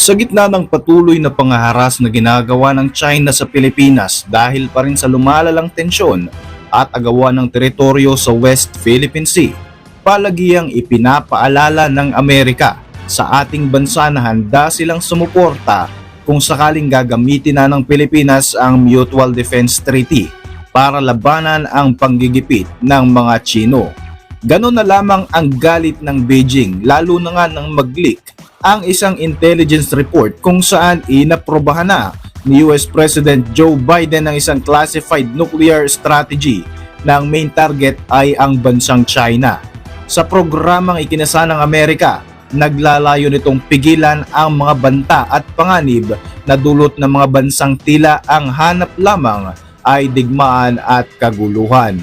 Sa gitna ng patuloy na pangaharas na ginagawa ng China sa Pilipinas dahil pa rin sa lumalalang tensyon at agawa ng teritoryo sa West Philippine Sea, palagiang ipinapaalala ng Amerika sa ating bansa na handa silang sumuporta kung sakaling gagamitin na ng Pilipinas ang Mutual Defense Treaty para labanan ang panggigipit ng mga Chino. Ganon na lamang ang galit ng Beijing lalo na nga nang mag-leak ang isang intelligence report kung saan inaprobahan na ni US President Joe Biden ang isang classified nuclear strategy na ang main target ay ang bansang China. Sa programang ikinasa ng Amerika, naglalayo nitong pigilan ang mga banta at panganib na dulot ng mga bansang tila ang hanap lamang ay digmaan at kaguluhan.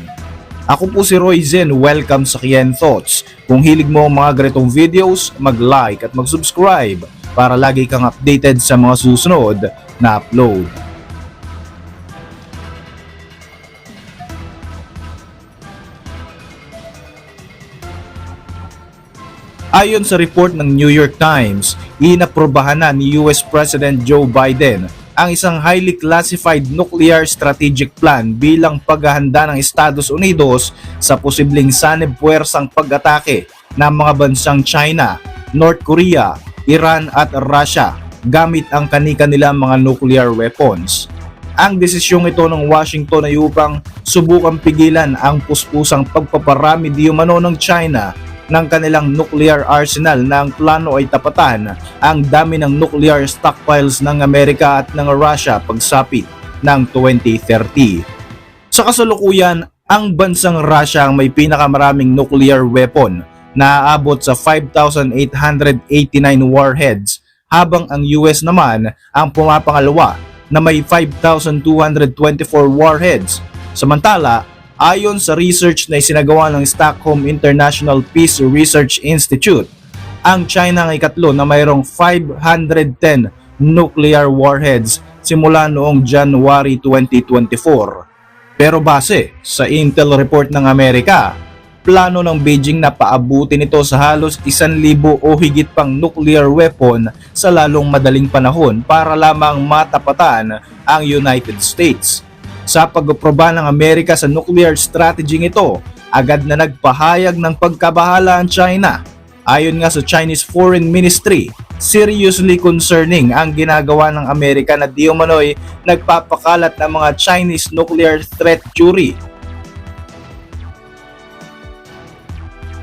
Ako po si Roy Zen, welcome sa Kian Thoughts. Kung hilig mo ang mga ganitong videos, mag-like at mag-subscribe para lagi kang updated sa mga susunod na upload. Ayon sa report ng New York Times, inaprobahan na ni US President Joe Biden ang isang highly classified nuclear strategic plan bilang paghahanda ng Estados Unidos sa posibleng sanib puwersang pag-atake ng mga bansang China, North Korea, Iran at Russia gamit ang kani-kanilang mga nuclear weapons. Ang desisyong ito ng Washington ay upang subukang pigilan ang puspusang pagpaparami di umano ng China ng kanilang nuclear arsenal na ang plano ay tapatan ang dami ng nuclear stockpiles ng Amerika at ng Russia pagsapit ng 2030. Sa kasalukuyan, ang bansang Russia ang may pinakamaraming nuclear weapon na aabot sa 5,889 warheads habang ang US naman ang pumapangalawa na may 5,224 warheads. Samantala, Ayon sa research na isinagawa ng Stockholm International Peace Research Institute, ang China ang ikatlo na mayroong 510 nuclear warheads simula noong January 2024. Pero base sa Intel report ng Amerika, plano ng Beijing na paabutin ito sa halos 1,000 o higit pang nuclear weapon sa lalong madaling panahon para lamang matapatan ang United States. Sa pag-aproba ng Amerika sa nuclear strategy ito, agad na nagpahayag ng pagkabahala ang China. Ayon nga sa Chinese Foreign Ministry, seriously concerning ang ginagawa ng Amerika na di umano'y nagpapakalat ng mga Chinese nuclear threat theory.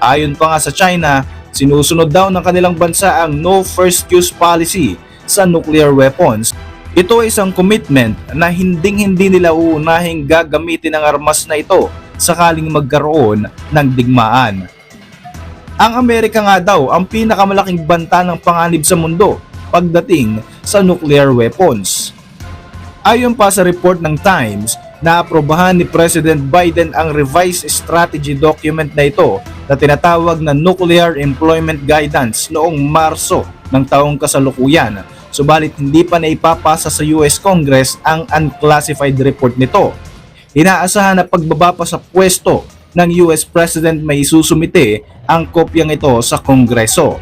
Ayon pa nga sa China, sinusunod daw ng kanilang bansa ang no first use policy sa nuclear weapons ito ay isang commitment na hinding-hindi nila uunahing gagamitin ang armas na ito sakaling magkaroon ng digmaan. Ang Amerika nga daw ang pinakamalaking banta ng panganib sa mundo pagdating sa nuclear weapons. Ayon pa sa report ng Times, naaprobahan ni President Biden ang revised strategy document na ito na tinatawag na Nuclear Employment Guidance noong Marso ng taong kasalukuyan subalit hindi pa naipapasa sa US Congress ang unclassified report nito. Inaasahan na pagbaba pa sa pwesto ng US President may isusumite ang kopyang ito sa Kongreso.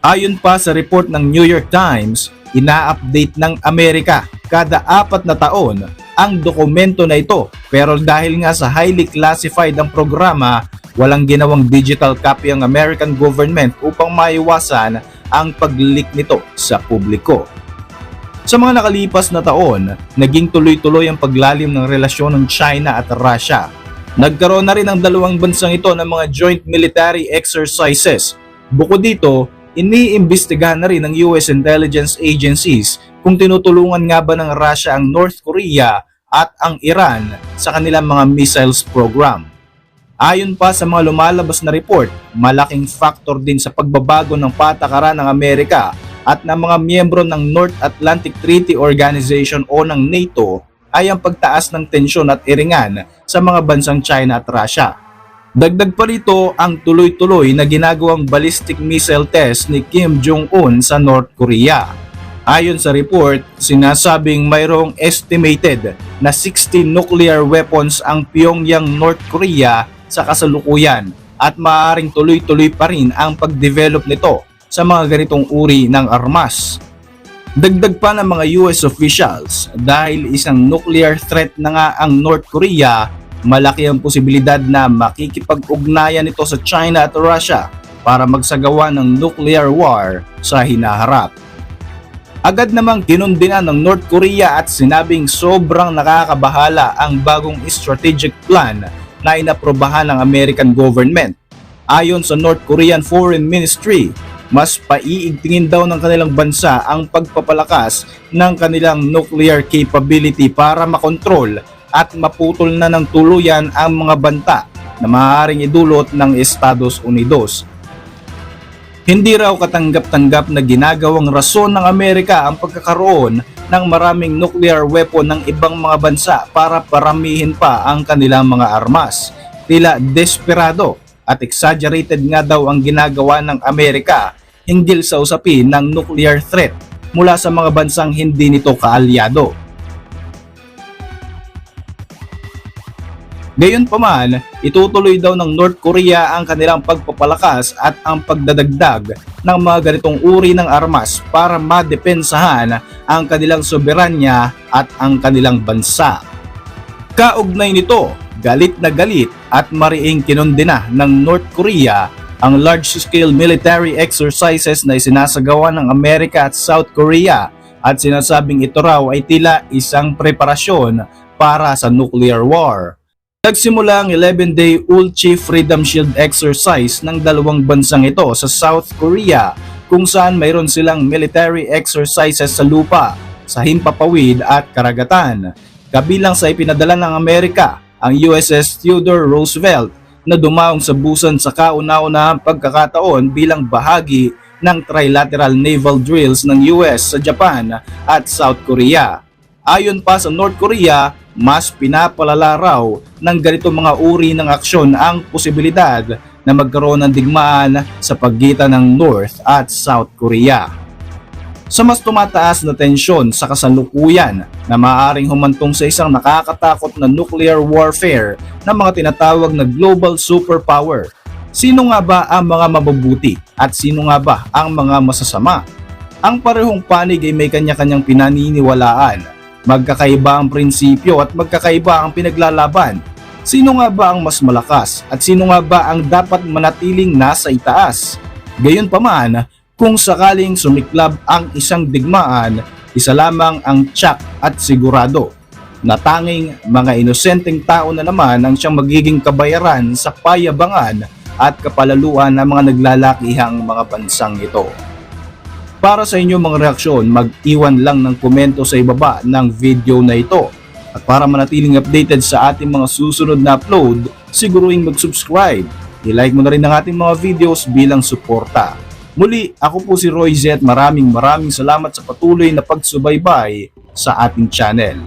Ayon pa sa report ng New York Times, ina-update ng Amerika kada apat na taon ang dokumento na ito pero dahil nga sa highly classified ang programa, walang ginawang digital copy ang American government upang maiwasan ang pag-leak nito sa publiko. Sa mga nakalipas na taon, naging tuloy-tuloy ang paglalim ng relasyon ng China at Russia. Nagkaroon na rin ang dalawang bansang ito ng mga joint military exercises. Bukod dito, iniimbestigahan na rin ng US intelligence agencies kung tinutulungan nga ba ng Russia ang North Korea at ang Iran sa kanilang mga missiles program. Ayon pa sa mga lumalabas na report, malaking factor din sa pagbabago ng patakaran ng Amerika at ng mga miyembro ng North Atlantic Treaty Organization o ng NATO ay ang pagtaas ng tensyon at iringan sa mga bansang China at Russia. Dagdag pa rito ang tuloy-tuloy na ginagawang ballistic missile test ni Kim Jong-un sa North Korea. Ayon sa report, sinasabing mayroong estimated na 60 nuclear weapons ang Pyongyang North Korea sa kasalukuyan at maaaring tuloy-tuloy pa rin ang pagdevelop nito sa mga ganitong uri ng armas. Dagdag pa ng mga US officials dahil isang nuclear threat na nga ang North Korea, malaki ang posibilidad na makikipag-ugnayan ito sa China at Russia para magsagawa ng nuclear war sa hinaharap. Agad namang kinundina ng North Korea at sinabing sobrang nakakabahala ang bagong strategic plan na inaprobahan ng American government. Ayon sa North Korean Foreign Ministry, mas paiigtingin daw ng kanilang bansa ang pagpapalakas ng kanilang nuclear capability para makontrol at maputol na ng tuluyan ang mga banta na maaaring idulot ng Estados Unidos. Hindi raw katanggap-tanggap na ginagawang rason ng Amerika ang pagkakaroon ng maraming nuclear weapon ng ibang mga bansa para paramihin pa ang kanilang mga armas. Tila desperado at exaggerated nga daw ang ginagawa ng Amerika hinggil sa usapin ng nuclear threat mula sa mga bansang hindi nito kaalyado. Gayunpaman, itutuloy daw ng North Korea ang kanilang pagpapalakas at ang pagdadagdag ng mga ganitong uri ng armas para madepensahan ang kanilang soberanya at ang kanilang bansa. Kaugnay nito, galit na galit at mariing kinondena ng North Korea ang large-scale military exercises na isinasagawa ng Amerika at South Korea at sinasabing ito raw ay tila isang preparasyon para sa nuclear war. Nagsimula ang 11-day Ulchi Freedom Shield exercise ng dalawang bansang ito sa South Korea kung saan mayroon silang military exercises sa lupa, sa himpapawid at karagatan. Kabilang sa ipinadala ng Amerika ang USS Theodore Roosevelt na dumaong sa busan sa kauna-unahang pagkakataon bilang bahagi ng trilateral naval drills ng US sa Japan at South Korea. Ayon pa sa North Korea, mas pinapalala raw ng ganito mga uri ng aksyon ang posibilidad na magkaroon ng digmaan sa pagitan ng North at South Korea. Sa mas tumataas na tensyon sa kasalukuyan na maaaring humantong sa isang nakakatakot na nuclear warfare ng mga tinatawag na global superpower, sino nga ba ang mga mabubuti at sino nga ba ang mga masasama? Ang parehong panig ay may kanya-kanyang pinaniniwalaan Magkakaiba ang prinsipyo at magkakaiba ang pinaglalaban. Sino nga ba ang mas malakas at sino nga ba ang dapat manatiling nasa itaas? Gayunpaman, kung sakaling sumiklab ang isang digmaan, isa lamang ang tsak at sigurado na tanging mga inosenteng tao na naman ang siyang magiging kabayaran sa payabangan at kapalaluan ng mga naglalakihang mga bansang ito. Para sa inyong mga reaksyon, mag-iwan lang ng komento sa ibaba ng video na ito. At para manatiling updated sa ating mga susunod na upload, siguruhin mag-subscribe. I-like mo na rin ang ating mga videos bilang suporta. Muli, ako po si Roy Z. Maraming maraming salamat sa patuloy na pagsubaybay sa ating channel.